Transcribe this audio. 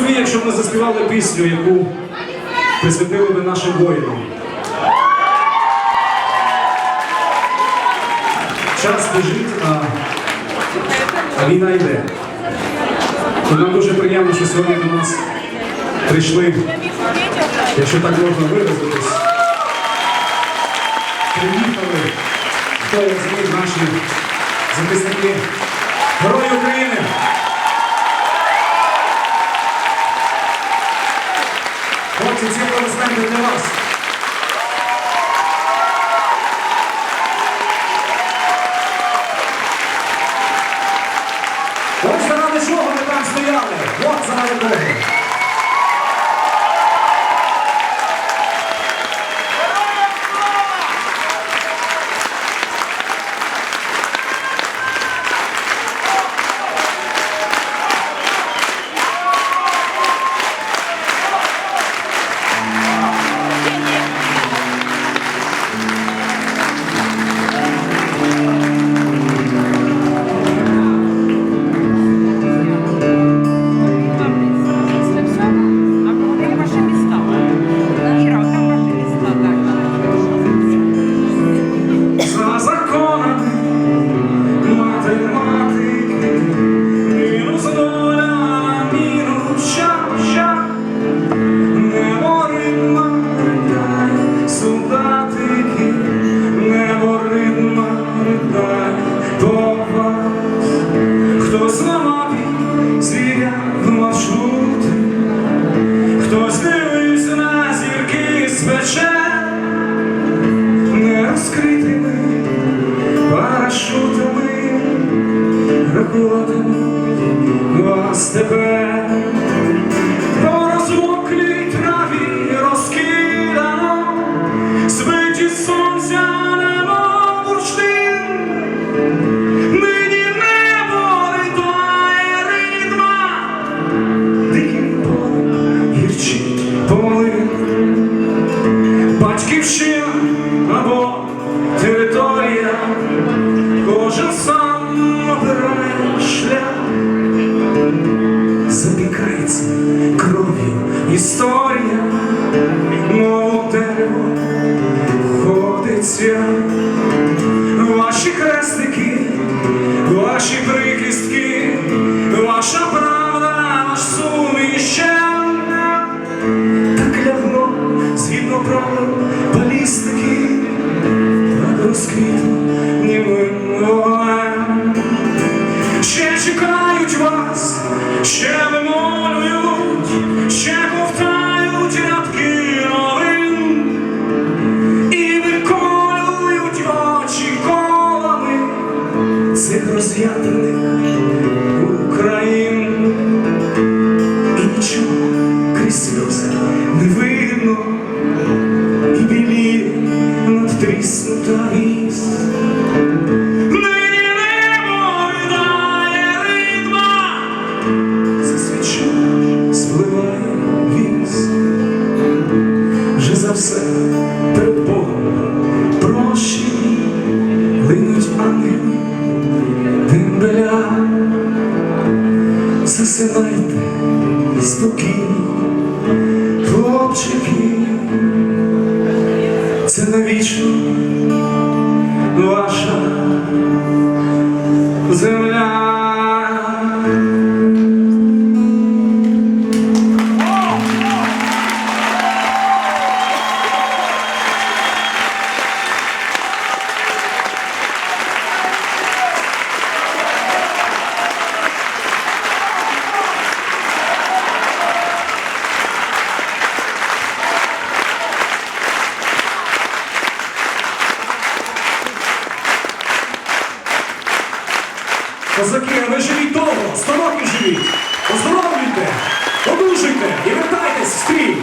собі, якщо б ми заспівали пісню, яку присвятили би нашим воїнам. Час біжить, а, а війна йде. Нам дуже приємно, що сьогодні до нас прийшли, якщо так можна виразитись, приїхали, хто як зміг наші захисники, Thank you. Парашутами рахуватимуть вас тепер. По розмоклій траві розкидано, збиті сонця нема бурштин. Нині небо ридає ритма, диким полем гірчить полин. Батьківщина або запікається кров'ю. Історія, мов дерево ходиться, ваші хрестики, ще вимолюють, Засинайте спокійно, хлопчики, це навічно ваша земля. Козаки, а ви живіть довго, сто років живіть, оздоровлюйте, одужуйте і вертайтесь в стрій!